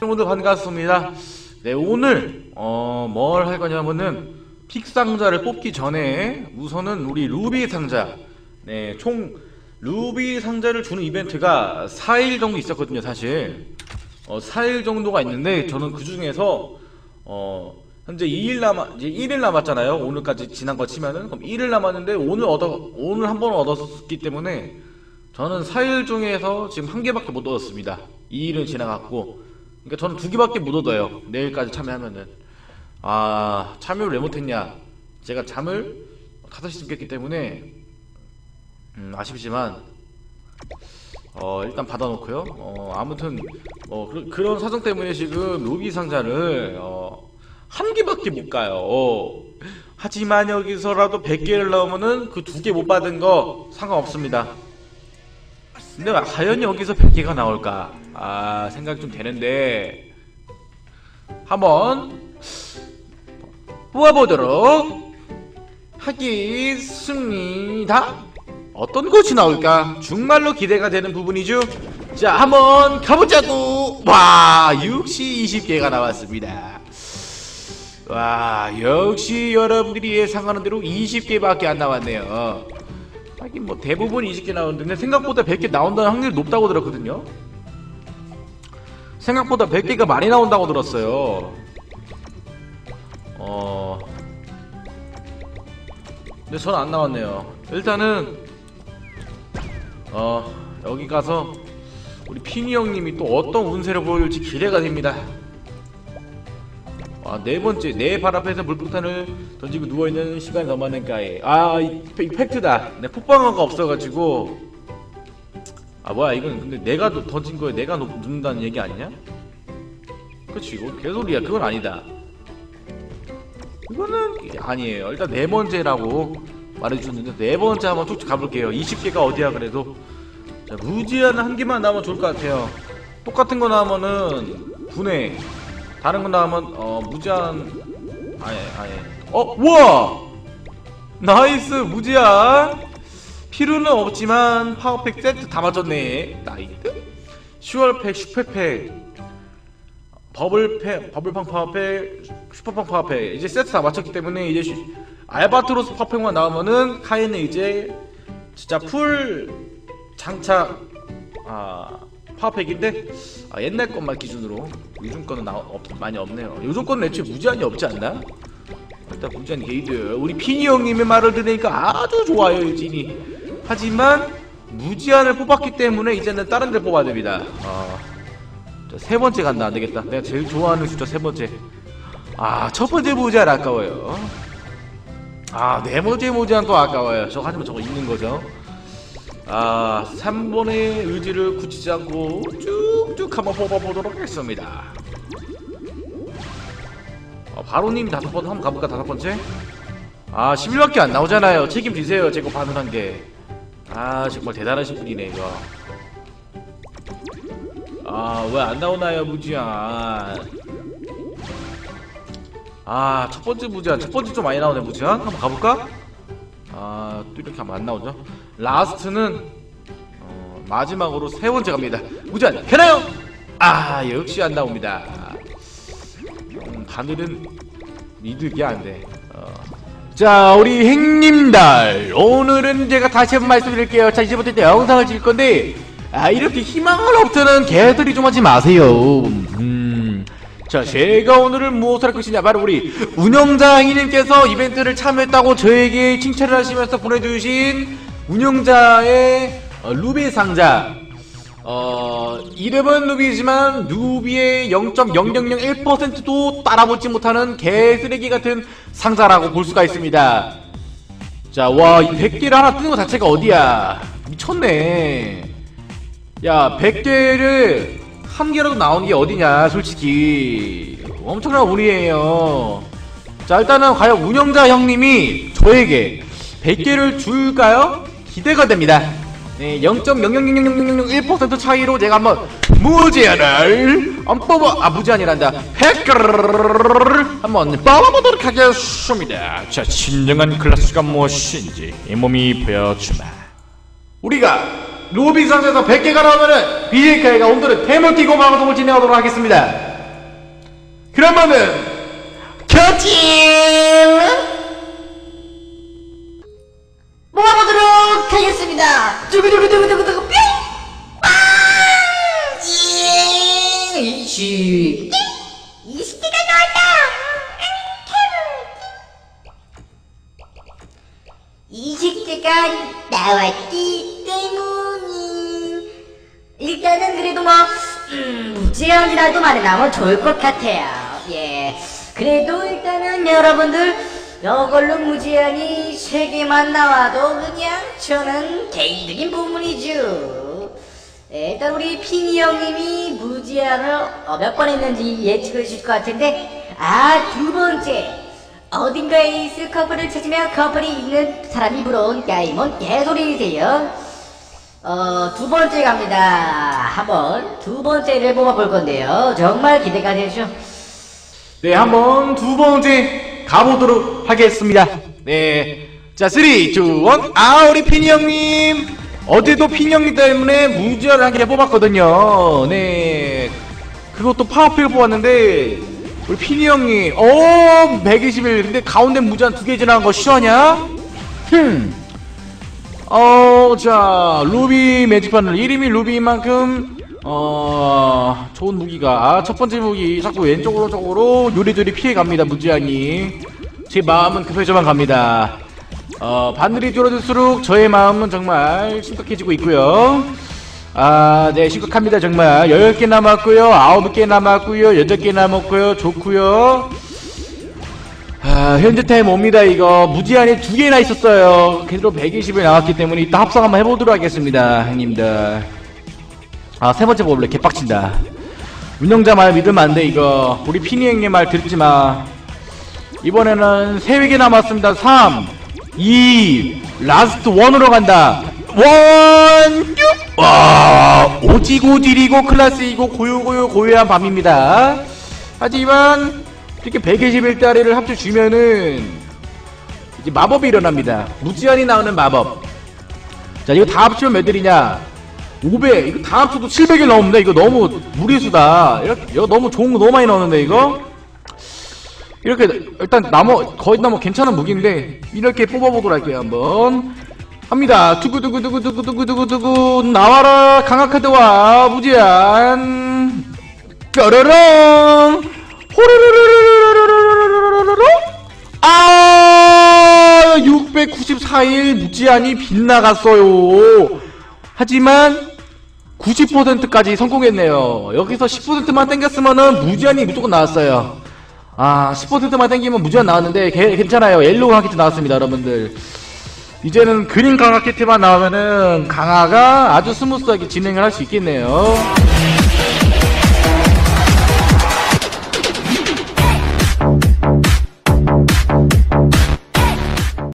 모두 반갑습니다. 네 오늘 어, 뭘 할 거냐면은 픽 상자를 뽑기 전에 우선은 우리 루비 상자 네 총 루비 상자를 주는 이벤트가 4일 정도 있었거든요 사실 어, 4일 정도가 있는데 저는 그 중에서 어, 현재 2일 남아 이제 1일 남았잖아요. 오늘까지 지난 거 치면은. 그럼 1일 남았는데 오늘 얻어 오늘 한 번 얻었기 때문에 저는 4일 중에서 지금 한 개밖에 못 얻었습니다. 2일은 지나갔고. 그러니까 저는 두 개밖에 못 얻어요. 내일까지 참여하면은. 아 참여를 왜 못했냐. 제가 잠을 5시 쯤 깼기 때문에 음, 아쉽지만 어 일단 받아놓고요. 어 아무튼 어 그, 그런 사정 때문에 지금 로비 상자를 어, 한 개밖에 못 가요. 어. 하지만 여기서라도 100개를 넣으면은 그 두 개 못 받은 거 상관없습니다. 근데 과연 여기서 100개가 나올까? 아 생각 좀 되는데. 한번 뽑아보도록 하겠습니다. 어떤 것이 나올까? 정말로 기대가 되는 부분이죠? 자 한번 가보자고. 와 역시 20개가 나왔습니다 와 역시 여러분들이 예상하는 대로 20개밖에 안 나왔네요. 하긴 뭐 대부분 20개 나오는데 생각보다 100개 나온다는 확률이 높다고 들었거든요. 생각보다 100개가 많이 나온다고 들었어요. 어... 근데 전 안 나왔네요. 일단은 어... 여기 가서 우리 피니 형님이 또 어떤 운세를 보여줄지 기대가 됩니다 아, 네 번째, 내 발 앞에서 물폭탄을 던지고 누워있는 시간이 너무 많으니까에. 아, 이, 이 팩트다. 내 폭방어가 없어가지고. 아, 뭐야, 이건 근데 내가 도- 던진 거에 내가 놓- 눕는다는 얘기 아니냐? 그치, 이거 개소리야. 그건 아니다. 이거는 아니에요. 일단 네 번째라고 말해주셨는데, 네 번째 한번 쭉 가볼게요. 20개가 어디야, 그래도. 자, 무지한 한 개만 나오면 좋을 것 같아요. 똑같은 거 나오면은, 분해. 다른 거 나오면 어 무제한 아예 아예 어 우와! 나이스 무제한! 필요는 없지만 파워팩 세트 다 맞췄네. 나이스 슈얼팩 슈퍼팩. 버블팩 버블팡 파워팩 슈퍼팡 파워팩. 이제 세트 다 맞췄기 때문에 이제 슈- 알바트로스 파워팩만 나오면은 카이는 이제 진짜 풀 장착 아 파워팩인데? 아, 옛날 것만 기준으로. 요즘 거는 나, 없, 많이 없네요. 요즘 거는 애초에 무제한이 없지 않나? 일단 무제한 게이드. 우리 피니 형님의 말을 들으니까 아주 좋아요 유진이. 하지만 무제한을 뽑았기 때문에 이제는 다른 데 뽑아야 됩니다. 어, 자, 세 번째 간다 안 되겠다. 내가 제일 좋아하는 숫자 세 번째. 아 첫 번째 무제한 아까워요. 아 네 번째 무제한 또 아까워요. 저 하지만 저거 있는 거죠 아, 3번의 의지를 굳히지 않고 쭉쭉 한번 뽑아보도록 하겠습니다. 어, 바로님 다섯 번 한번 가볼까 다섯 번째? 아, 11밖에 안 나오잖아요. 책임지세요. 제거 바늘한 게. 아, 정말 대단하신 분이네 이거. 아, 왜 안 나오나요, 무지한? 아, 첫 번째 무지한. 첫 번째 좀 많이 나오네, 무지한. 한번 가볼까? 아, 또 이렇게 하면 안 나오죠? 라스트는 어, 마지막으로 세 번째 갑니다. 무제한 되나요? 아, 역시 안 나옵니다. 음, 바늘은 믿으기 안 돼. 어. 자, 우리 행님들 오늘은 제가 다시 한번 말씀드릴게요. 자, 이제부터 이제 영상을 찍을 건데 아, 이렇게 희망을 없드는 개들이 좀 하지 마세요. 음. 자, 제가 오늘은 무엇을 할 것이냐 바로 우리 운영자님께서 이벤트를 참여했다고 저에게 칭찬을 하시면서 보내주신 운영자의 어, 루비 상자 어, 이름은 루비지만 루비의 0.0001%도 따라붙지 못하는 개쓰레기 같은 상자라고 볼 수가 있습니다. 자, 와, 이 100개를 하나 뜨는 거 자체가 어디야? 미쳤네. 야, 100개를 한 개라도 나오는 게 어디냐, 솔직히. 엄청난 운이에요. 자, 일단은 과연 운영자 형님이 저에게 100개를 줄까요? 기대가 됩니다. 네, 0.0000001% 차이로 제가 한번 무제한을 안 뽑아 아 무제한이 란다 100개를 한번 뽑아보도록 하겠습니다 자, 진정한 클래스가 무엇인지 이 몸이 보여주마. 우리가 로비 상에서 100개가 나오면은 BJK가 오늘은 대물 끼고 방송을 진행하도록 하겠습니다 그러면은 켜팅 모아보도록 하겠습니다. 두구두구두구두구두구 뿅! 아! 예! 이씨. 20개가 나왔다. 20개가 나왔기 때문이 일단은 그래도 뭐 음, 무제한이라도 나오면 좋을 것 같아요. 예. 그래도 일단은 여러분들 이걸로 무제한이 3개만 나와도 그냥 저는 개인적인 부분이죠. 예, 일단 우리 피니 형님이 무제한을 어, 몇번 했는지 예측을 해주실 것 같은데 아 두 번째 어딘가에 있을 커플을 찾으면 커플이 있는 사람이 부러우니까 이뭔 개소리세요. 어, 두 번째 갑니다. 한번 두 번째를 뽑아볼 건데요. 정말 기대가 되죠? 네, 한번 두 번째 가보도록 하겠습니다. 네. 자, 3, 2, 1. 아, 우리 피니 형님. 어제도 피니 형님 때문에 무지하게 한개 뽑았거든요. 네. 그것도 파워필 뽑았는데, 우리 피니 형님, 어, 121. 근데 가운데 무제한 두개 지나간 거 싫어하냐? 흠. 어, 자, 루비 매직판을 이름이 루비인 만큼, 어, 좋은 무기가, 아, 첫 번째 무기, 자꾸 왼쪽으로 쪽으로 요리조리 피해갑니다, 무지하니. 제 마음은 급해져만 갑니다. 어, 바늘이 줄어들수록 저의 마음은 정말 심각해지고 있고요. 아, 네, 심각합니다, 정말. 10개 남았고요, 9개 남았고요, 8개 남았고요, 좋고요. 아, 현재 타임 옵니다, 이거. 무지한이 두 개나 있었어요. 그래도 120이 나왔기 때문에 이따 합성 한번 해보도록 하겠습니다, 형님들. 아, 세 번째 뽑을래. 개빡친다. 운영자 말 믿으면 안 돼, 이거. 우리 피니 형님 말 듣지 마. 이번에는 세개 남았습니다. 3, 2, 라스트 1으로 간다. 원, 쭉! 와, 오지고 딜이고 클라스이고 고요고요 고요한 밤입니다. 하지만, 이렇게 121짜리를 합쳐주면은, 이제 마법이 일어납니다. 무지한이 나오는 마법. 자, 이거 다 합치면 몇 딜이냐? 500. 이거 다 합쳐도 700일 나옵니다. 이거 너무 무리수다. 이렇게, 이거 너무 좋은 거 너무 많이 나오는데, 이거? 이렇게, 일단, 나머, 거의 나머 괜찮은 무기인데, 이렇게 뽑아보도록 할게요, 한번. 합니다. 두구두구두구두구두구두구두구, 나와라. 강화카드와 무제한. 뾰로롱! 호로로로로로로로로로로로로로 아 694일 무지한이 빗나갔어요 하지만 90%까지 성공했네요. 여기서 10%만 땡겼으면은 무지한이 무조건 나왔어요. 아 10%만 땡기면 무지한 나왔는데 개- 괜찮아요. 옐로우 강화키트 나왔습니다 여러분들. 이제는 그린 강화 키트만 나오면은 강화가 아주 스무스하게 진행을 할 수 있겠네요